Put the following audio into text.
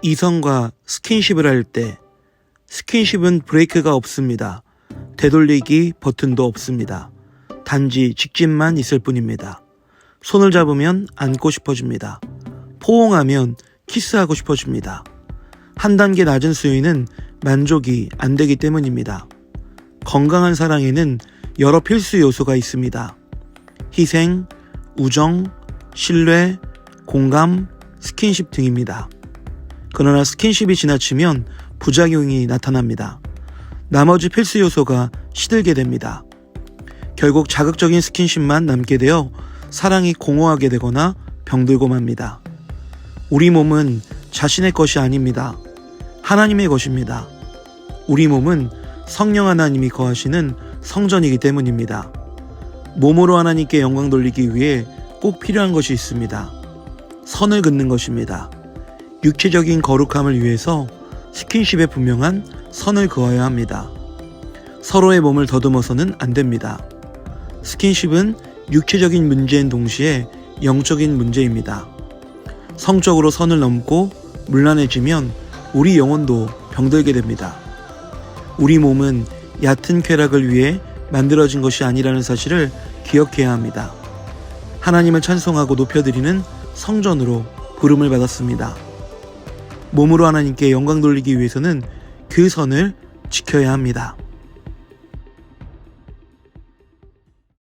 이성과 스킨십을 할 때 스킨십은 브레이크가 없습니다. 되돌리기 버튼도 없습니다. 단지 직진만 있을 뿐입니다. 손을 잡으면 안고 싶어집니다. 포옹하면 키스하고 싶어집니다. 한 단계 낮은 수위는 만족이 안 되기 때문입니다. 건강한 사랑에는 여러 필수 요소가 있습니다. 희생, 우정, 신뢰, 공감, 스킨십 등입니다. 그러나 스킨십이 지나치면 부작용이 나타납니다. 나머지 필수 요소가 시들게 됩니다. 결국 자극적인 스킨십만 남게 되어 사랑이 공허하게 되거나 병들고 맙니다. 우리 몸은 자신의 것이 아닙니다. 하나님의 것입니다. 우리 몸은 성령 하나님이 거하시는 성전이기 때문입니다. 몸으로 하나님께 영광 돌리기 위해 꼭 필요한 것이 있습니다. 선을 긋는 것입니다. 육체적인 거룩함을 위해서 스킨십에 분명한 선을 그어야 합니다. 서로의 몸을 더듬어서는 안 됩니다. 스킨십은 육체적인 문제인 동시에 영적인 문제입니다. 성적으로 선을 넘고 물란해지면 우리 영혼도 병들게 됩니다. 우리 몸은 얕은 쾌락을 위해 만들어진 것이 아니라는 사실을 기억해야 합니다. 하나님을 찬송하고 높여드리는 성전으로 부름을 받았습니다. 몸으로 하나님께 영광 돌리기 위해서는 그 선을 지켜야 합니다.